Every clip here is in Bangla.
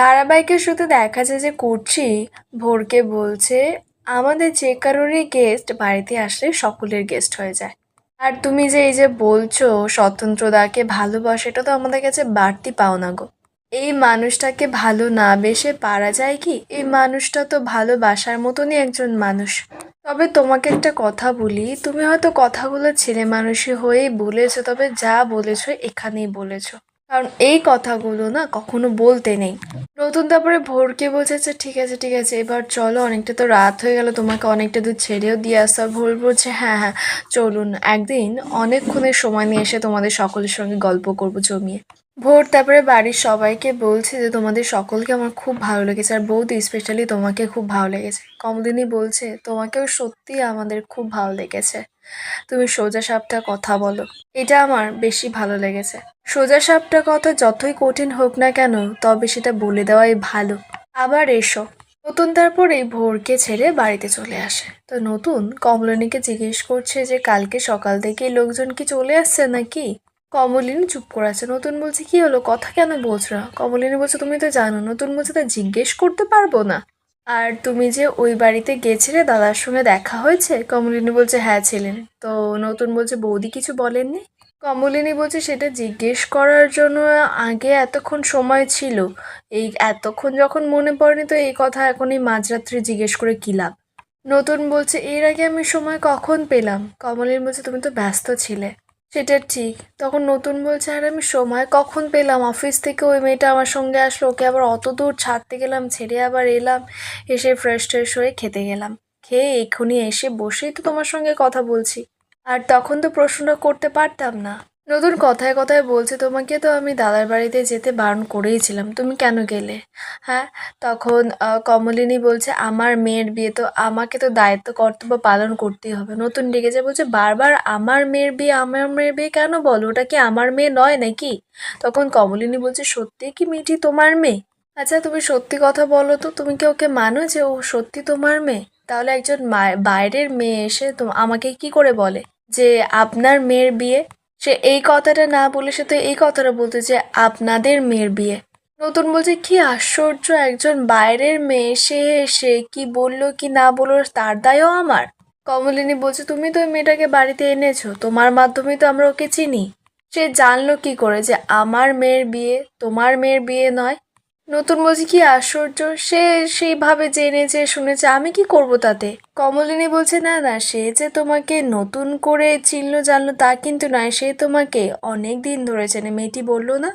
ধারাবাহিকের শুধু দেখা যায় যে কুর্চি ভোরকে বলছে, আমাদের যে কারোরই গেস্ট বাড়িতে আসলে সকলের গেস্ট হয়ে যায়। আর তুমি যে এই যে বলছো স্বতন্ত্রদাকে ভালোবাসো, এটা তো আমাদের কাছে বাড়তি পাওনা গো। এই মানুষটাকে ভালো না বেসে পারা যায় কি? এই মানুষটা তো ভালোবাসার মতনই একজন মানুষ। তবে তোমাকে একটা কথা বলি, তুমি হয়তো কথাগুলো ছেলে মানুষই হয়েই বলেছ, তবে যা বলেছ এখানেই বলেছ। কারণ এই কথাগুলো না কখনো বলতে নেই। নতুন তারপরে ভোরকে বলছে আচ্ছা ঠিক আছে ঠিক আছে, এবার চলো, অনেকটা তো রাত হয়ে গেল, তোমাকে অনেকটা দূর ছেড়েও দিয়ে আসতে। ভোর বলছে হ্যাঁ হ্যাঁ চলুন, একদিন অনেকক্ষণের সময় নিয়ে এসে তোমাদের সকলের সঙ্গে গল্প করব জমিয়ে। ভোর তারপরে বাড়ির সবাইকে বলছে যে, তোমাদের সকলকে আমার খুব ভালো লেগেছে, আর বৌদি স্পেশালি তোমাকে খুব ভালো লেগেছে। কমদিনই বলছে, তোমাকেও সত্যি আমাদের খুব ভালো লেগেছে। তুমি সোজা সাপটা কথা বলো। এটা আমার বেশি ভালো লেগেছে। সোজা সাপটা কথা যতই কঠিন হোক না কেন, তবে সেটা বলে দেওয়াই ভালো। আবার এসো। নতুন তারপর ভোরকে ছেড়ে বাড়িতে চলে আসে। তো নতুন, কমলিনীকে জিজ্ঞেস করছে যে, কালকে সকাল থেকে লোকজন কি চলে আসছে নাকি? কমলিনী চুপ করে আছে। নতুন বলছে, কি হলো? কথা কেন বলছো না? কমলিনী বলছে, তুমি তো জানো, নতুন বলছে, তা জিজ্ঞেস করতে পারব না। আর তুমি যে ওই বাড়িতে গেছিলে, দাদার সঙ্গে দেখা হয়েছে? কমলিনী বলছে হ্যাঁ ছিলেন। তো নতুন বলছে, বৌদি কিছু বলেননি? কমলিনী বলছে, সেটা জিজ্ঞেস করার জন্য আগে এতক্ষণ সময় ছিল। এই এতক্ষণ যখন মনে পড়েনি, তো এই কথা এখন এই মাঝরাত্রে জিজ্ঞেস করে কী লাভ? নতুন বলছে, এর আগে আমি সময় কখন পেলাম? কমলিনী বলছে, তুমি তো ব্যস্ত ছিলে। সেটা ঠিক। তখন নতুন বলছে, আর আমি সময় কখন পেলাম? অফিস থেকে ওই মেয়েটা আমার সঙ্গে আসলো। ওকে আবার অত দূর ছাড়তে গেলাম, ছেড়ে আবার এলাম। এসে ফ্রেশ ট্রেশ হয়ে খেতে গেলাম। খেয়ে এক্ষুনি এসে বসেই তো তোমার সঙ্গে কথা বলছি। আর তখন তো প্রশ্নটা করতে পারতাম না। নতুন কথায় কথায় বলছে, তোমাকে তো আমি দাদার বাড়িতে যেতে বারণ করেইছিলাম তুমি কেন গেলে? হ্যাঁ তখন কমলিনী বলছে, আমার মেয়ের বিয়ে তো, আমাকে তো দায়িত্ব, কর্তব্য পালন করতেই হবে। নতুন ডেকে যায় বলছে, বারবার আমার মেয়ের বিয়ে, আমার মেয়ের বিয়ে কেন বলো? ওটা কি আমার মেয়ে নয় নাকি? তখন কমলিনী বলছে, সত্যি কি মেয়েটি তোমার মেয়ে? আচ্ছা তুমি সত্যি কথা বলো তো, তুমি কি ওকে মানো যে ও সত্যি তোমার মেয়ে? তাহলে একজন বাইরের মেয়ে এসে তো, আমাকে কি করে বলে যে আপনার মেয়ের বিয়ে? সে এই কথাটা না বলে সে তো এই কথাটা বলতো যে আপনাদের মেয়ের বিয়ে। নতুন বলছে, কি আশ্চর্য, একজন বাইরের মেয়ে, সে এসে কি বলল, কি না বলল, তার দায়ও আমার। কমলিনী বলছে, তুমি তো ওই মেয়েটাকে বাড়িতে এনেছো, তোমার মাধ্যমে তো আমরা ওকে চিনি। সে জানলো কি করে যে আমার মেয়ের বিয়ে তোমার মেয়ের বিয়ে নয় নতুন বলছি কি, আশ্চর্য। সে সেইভাবে জেনেছে শুনেছে, আমি কি করব তাতে? কমলিনী বলছে, না না, সে যে তোমাকে নতুন করে চিনলো, জানলো, তা কিন্তু নয়। সে তোমাকে অনেক দিন ধরে চেনে। মেয়েটি বলল, না,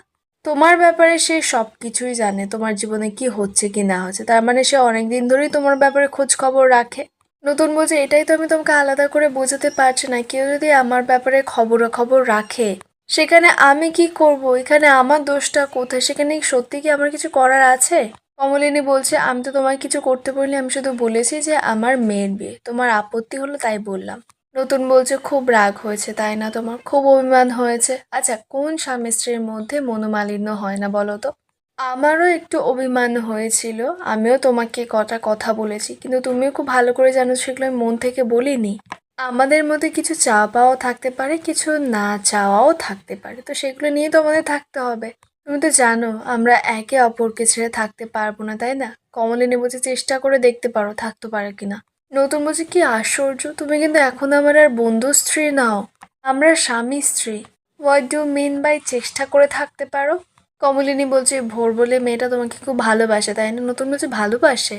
তোমার ব্যাপারে সে সব কিছুই জানে। তোমার জীবনে কি হচ্ছে, কি না হচ্ছে। তার মানে সে অনেক দিন ধরেই তোমার ব্যাপারে খোঁজ খবর রাখে। নতুন বলছে, এটাই তো আমি তোমাকে আলাদা করে বোঝাতে পারছি না। কেউ যদি আমার ব্যাপারে খবর খবর রাখে সেখানে আমি কি করব? এখানে আমার দোষটা কোথায়? সেখানে সত্যি কি আমার কিছু করার আছে? কমলিনী বলছে, আমি তো তোমায় কিছু করতে বলিনি, আমি শুধু বলেছি যে আমার মেয়ের বিয়ে। তোমার আপত্তি হলো তাই বললাম। নতুন বলছে, খুব রাগ হয়েছে, তাই না তোমার? খুব অভিমান হয়েছে। আচ্ছা কোন স্বামী স্ত্রীর মধ্যে মনোমালিন্য হয় না বলো তো? আমারও একটু অভিমান হয়েছিল, আমিও তোমাকে কটা কথা বলেছি, কিন্তু তুমিও খুব ভালো করে জানো সেগুলো আমি মন থেকে বলিনি। আমাদের মধ্যে কিছু চাওয়া পাওয়াও থাকতে পারে, কিছু না চাওয়াও থাকতে পারে। তো সেগুলো নিয়ে তো আমাদের থাকতে হবে। তুমি তো জানো, আমরা একে অপরকে ছেড়ে থাকতে পারব না, তাই না? কমলিনী বলছে চেষ্টা করে দেখতে পারো থাকতে পারো কিনা। নতুন বলছে কি আশ্চর্য, তুমি কিন্তু এখন আমার আর বন্ধু স্ত্রী নাও, আমরা স্বামী স্ত্রী। হোয়াট ডু মিন বাই চেষ্টা করে থাকতে পারো? কমলিনী বলছে, ভোর বলে মেয়েটা তোমাকে খুব ভালোবাসে, তাই না? নতুন বলছে, ভালোবাসে?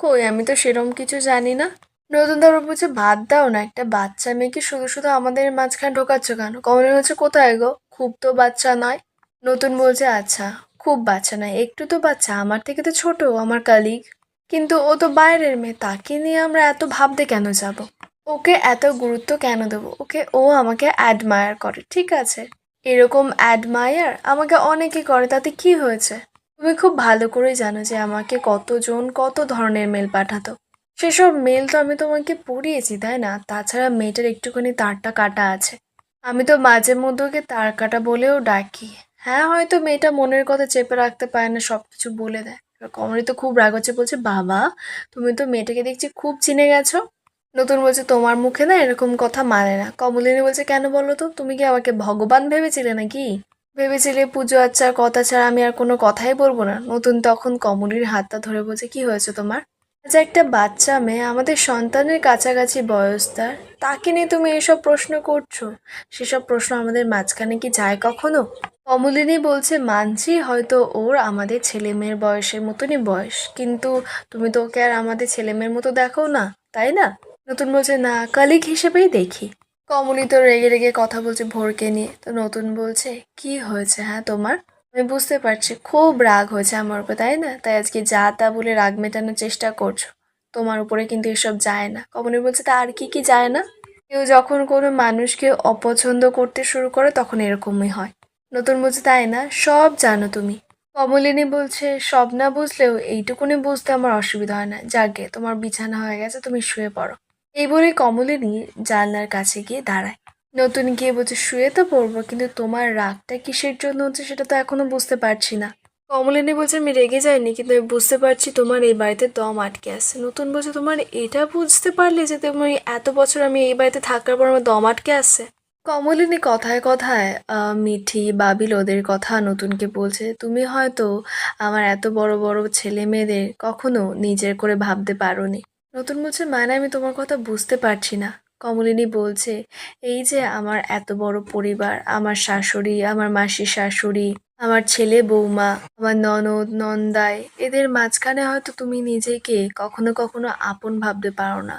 কই, আমি তো সেরম কিছু জানি না। নতুন তারপর বলছে, বাদ দাও না, একটা বাচ্চা মেয়েকে শুধু শুধু আমাদের মাঝখানে ঢোকাচ্ছ কেন? কমলিনী হচ্ছে, কোথায় গো? খুব তো বাচ্চা নয়। নতুন বলছে আচ্ছা খুব বাচ্চা নয়, একটু তো বাচ্চা, আমার থেকে তো ছোট, আমার কালিগ কিন্তু ও তো বাইরের মেয়ে, তাকে নিয়ে আমরা এত ভাবতে কেন যাব? ওকে এত গুরুত্ব কেন দেবো? ওকে ও আমাকে অ্যাডমায়ার করে, ঠিক আছে? এরকম অ্যাডমায়ার আমাকে অনেকে করে, তাতে কি হয়েছে? তুমি খুব ভালো করে জানো যে আমাকে কতজন কত ধরনের মেল পাঠাতো। সেসব মেল তো আমি তোমাকে পড়িয়েছি, তাই না? তাছাড়া মেয়েটার একটুখানি তারটা কাটা আছে। আমি তো মাঝে মধ্যে ওকে তার কাটা বলেও ডাকি। হ্যাঁ হয়তো মেয়েটা মনের কথা চেপে রাখতে পারে না সব কিছু বলে দেয়। কমলি তো খুব রাগ হচ্ছে, বলছে, বাবা, তুমি তো মেয়েটাকে দেখছি খুব চিনে গেছো। নতুন বলছে, তোমার মুখে না এরকম কথা মানে না। কমলিনী বলছে, কেন বলো তো? তুমি কি আমাকে ভগবান ভেবেছিলে নাকি? ভেবেছিলে পুজো আচ্চার কথা ছাড়া আমি আর কোনো কথাই বলব না। নতুন তখন কমলির হাতটা ধরে বলছে, কি হয়েছে তোমার? আজ একটা বাচ্চা মেয়ে, আমাদের সন্তানের কাছাকাছি বয়স তার। তাকে নিয়ে তুমি এসব প্রশ্ন করছ? সেসব প্রশ্ন আমাদের মাঝখানে কি যায় কখনো? কমলিনী বলছে, মানছি, হয়তো ওর আমাদের ছেলে মেয়ের বয়সের মতনই বয়স। কিন্তু তুমি তো ওকে আর আমাদের ছেলে মেয়ের মতো দেখো না, তাই না? নতুন বলছে, না, কালিক হিসেবেই দেখি। কমলি তো রেগে রেগে কথা বলছে ভোরকে নিয়ে। তো নতুন বলছে, কি হয়েছে হ্যাঁ তোমার? আমি বুঝতে পারছি, খুব রাগ হয়েছে আমার উপর, তাই না? তাই আজকে যা তা বলে রাগ মেটানোর চেষ্টা করছ, তোমার উপরে কিন্তু এসব যায় না। কমলি বলছে, তা আর কি কি যায় না? কেউ যখন কোনো মানুষকে অপছন্দ করতে শুরু করে, তখন এরকমই হয়। নতুন বলছে, তাই না? সব জানো তুমি। কমলিনী বলছে, সব না বুঝলেও এইটুকুনি বুঝতে আমার অসুবিধা হয় না। যাকে তোমার বিছানা হয়ে গেছে, তুমি শুয়ে পড়ো। এই বলে কমলিনী জানলার কাছে গিয়ে দাঁড়ায়। নতুন গিয়ে বলছে, শুয়ে তো পড়ব, কিন্তু তোমার রাগটা কিসের জন্য হচ্ছে সেটা তো এখনও বুঝতে পারছি না। কমলিনী বলছে, আমি রেগে যাইনি, কিন্তু আমি বুঝতে পারছি তোমার এই বাড়িতে দম আটকে আছে। নতুন বলছে, তোমার এটা বুঝতে পারলে যে তুমি এত বছর আমি এই বাড়িতে থাকার পর আমার দম আটকে আছে? কমলিনী কথায় কথায় মিঠি, বাবিল ওদের কথা নতুনকে বলছে, তুমি হয়তো আমার এত বড় বড় ছেলে মেয়েদের কখনো নিজের করে ভাবতে পারোনি। নতুন বলছে মানে আমি তোমার কথা বুঝতে পারছি না। কমলিনী বলছে, এই যে আমার এত বড় পরিবার, আমার শাশুড়ি, আমার মাসির শাশুড়ি, আমার ছেলে বৌমা, আমার ননদ, নন্দাই, এদের মাঝখানে হয়তো তুমি নিজেকে কখনো কখনো আপন ভাবতে পারো না।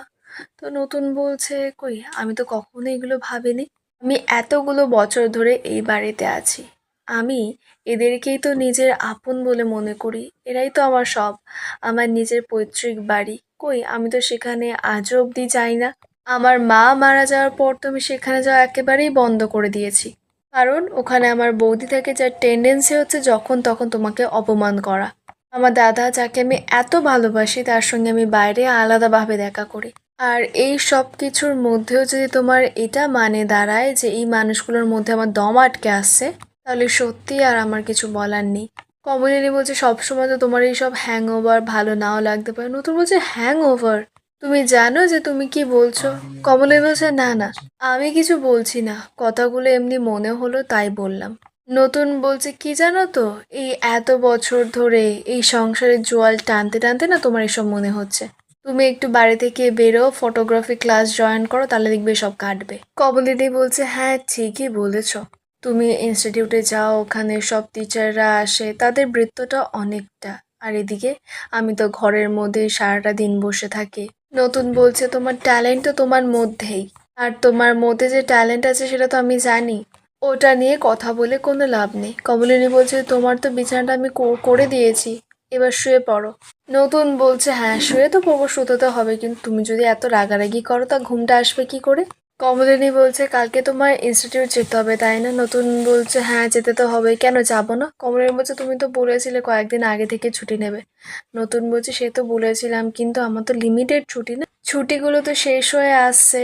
তো নতুন বলছে, কই, আমি তো কখনো এগুলো ভাবিনি। আমি এতগুলো বছর ধরে এই বাড়িতে আছি। আমি এদেরকেই তো নিজের আপন বলে মনে করি। এরাই তো আমার সব, আমার নিজের পৈতৃক বাড়ি। কই, আমি তো সেখানে আজও অবধি যাই না। আমার মা মারা যাওয়ার পর তো আমি সেখানে যাওয়া একেবারেই বন্ধ করে দিয়েছি। কারণ ওখানে আমার বৌদি থাকে, যার টেন্ডেন্সি হচ্ছে যখন তখন তোমাকে অপমান করা। আমার দাদা, যাকে আমি এত ভালোবাসি, তার সঙ্গে আমি বাইরে আলাদাভাবে দেখা করি। আর এই সব কিছুর মধ্যেও যদি তোমার এটা মানে দাঁড়ায় যে এই মানুষগুলোর মধ্যে আমার দম আটকে আসছে, তাহলে সত্যি আর আমার কিছু বলার নেই। কমলিনী বলছে, সবসময় তো তোমার এই সব হ্যাং ওভার ভালো নাও লাগতে পারে। নতুন বলছে হ্যাং ওভার তুমি জানো যে তুমি কি বলছো? কমলিনী বলছে না না। আমি কিছু বলছি না। কথাগুলো এমনি মনে হলো, তাই বললাম। নতুন বলছে কি জানো তো? এই এত বছর ধরে এই সংসারের জোয়াল টানতে টানতে না তোমার এসব মনে হচ্ছে? তুমি একটু বাড়ি থেকে বেরো ফটোগ্রাফি ক্লাস জয়েন করো, তাহলে দেখবে সব কাটবে। কমলিনী বলছে হ্যাঁ ঠিকই বলেছ। তুমি ইনস্টিটিউটে যাও, ওখানে সব টিচাররা আসে, তাদের বৃত্তটা অনেকটা। আর এদিকে আমি তো ঘরের মধ্যে সারাটা দিন বসে থাকি। নতুন বলছে, তোমার ট্যালেন্ট তো তোমার মধ্যেই। আর তোমার মধ্যে যে ট্যালেন্ট আছে সেটা তো আমি জানি। ওটা নিয়ে কথা বলে কোনো লাভ নেই। কমলিনী বলছে, তোমার তো বিছানাটা আমি করে দিয়েছি। এবার শুয়ে পড়ো। নতুন বলছে হ্যাঁ শুয়ে তো পড়ব, শুতে তো হবে। কিন্তু তুমি যদি এত রাগারাগি করো, তা ঘুমটা আসবে কি করে? কমলিনী বলছে, কালকে তোমার ইনস্টিটিউট যেতে হবে, তাই না? নতুন বলছে হ্যাঁ যেতে তো হবে, কেন যাব না? কমলিনী বলছে, তুমি তো বলেছিলে কয়েকদিন আগে থেকে ছুটি নেবে। নতুন বলছে, সে তো বলেছিলাম, কিন্তু আমার তো লিমিটেড ছুটি না। ছুটিগুলো তো শেষ হয়ে আসছে।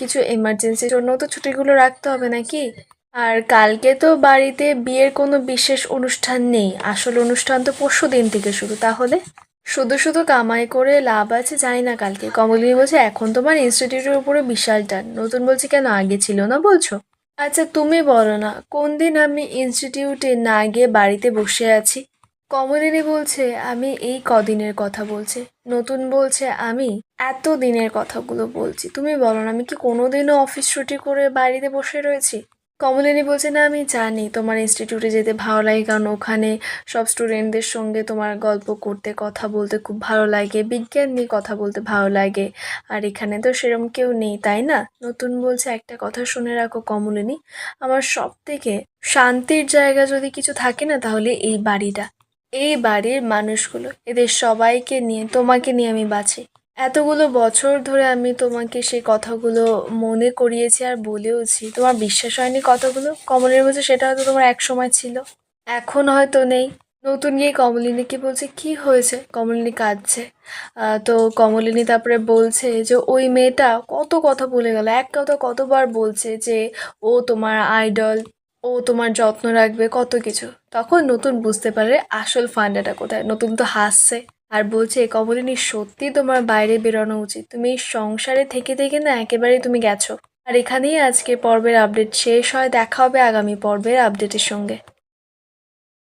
কিছু এমার্জেন্সির জন্য তো ছুটিগুলো রাখতে হবে নাকি? আর কালকে তো বাড়িতে বিয়ের কোনো বিশেষ অনুষ্ঠান নেই। আসল অনুষ্ঠান তো পরশু দিন থেকে শুরু, তাহলে? শুধু শুধু কামাই করে লাভ আছে, জানি না কালকে। কমলিনী বলছে, এখন তোমার ইনস্টিটিউটের উপরে বিশাল টান নতুন বলছে কেন, আগে ছিল না বলছো? আচ্ছা তুমি বলো না, কোন দিন আমি ইনস্টিটিউটে না গিয়ে বাড়িতে বসে আছি? কমলিনী বলছে, আমি এই কদিনের কথা বলছি। নতুন বলছে, আমি এত দিনের কথাগুলো বলছি। তুমি বলো না, আমি কি কোনোদিনও অফিস ছুটি করে বাড়িতে বসে রয়েছি? কমলিনী বলছে, না, আমি জানি তোমার ইনস্টিটিউটে যেতে ভালো লাগে, কারণ ওখানে সব স্টুডেন্টদের সঙ্গে তোমার গল্প করতে, কথা বলতে খুব ভালো লাগে, বিজ্ঞান নিয়ে কথা বলতে ভালো লাগে। আর এখানে তো সেরকম কেউ নেই, তাই না? নতুন বলছে, একটা কথা শুনে রাখো কমলিনী আমার সব থেকে শান্তির জায়গা যদি কিছু থাকে না, তাহলে এই বাড়িটা। এই বাড়ির মানুষগুলো, এদের সবাইকে নিয়ে, তোমাকে নিয়ে আমি বাঁচি। এতগুলো বছর ধরে আমি তোমাকে সেই কথাগুলো মনে করিয়েছি আর বলেওছি। তোমার বিশ্বাস হয়নি কথাগুলো? কমলের বলছে সেটা হয়তো তোমার এক সময় ছিল। এখন হয়তো নেই। নতুন গিয়ে কমলিনীকে বলছে, কি হয়েছে? কমলিনী কাঁদছে। তো কমলিনী তারপরে বলছে যে, ওই মেয়েটা কত কথা বলে গেল। এক কথা কতবার বলছে যে, ও তোমার আইডল ও তোমার যত্ন রাখবে, কত কিছু। তখন নতুন বুঝতে পারে আসল ফান্ডাটা কোথায়? নতুন তো হাসছে। আর বলছে কমলিনী সত্যি তোমার বাইরে বেরোনো উচিত। তুমি এই সংসারে থেকে থেকে না একেবারেই তুমি গেছো। আর এখানেই আজকে পর্বের আপডেট শেষ হয়। দেখা হবে আগামী পর্বের আপডেটের সঙ্গে।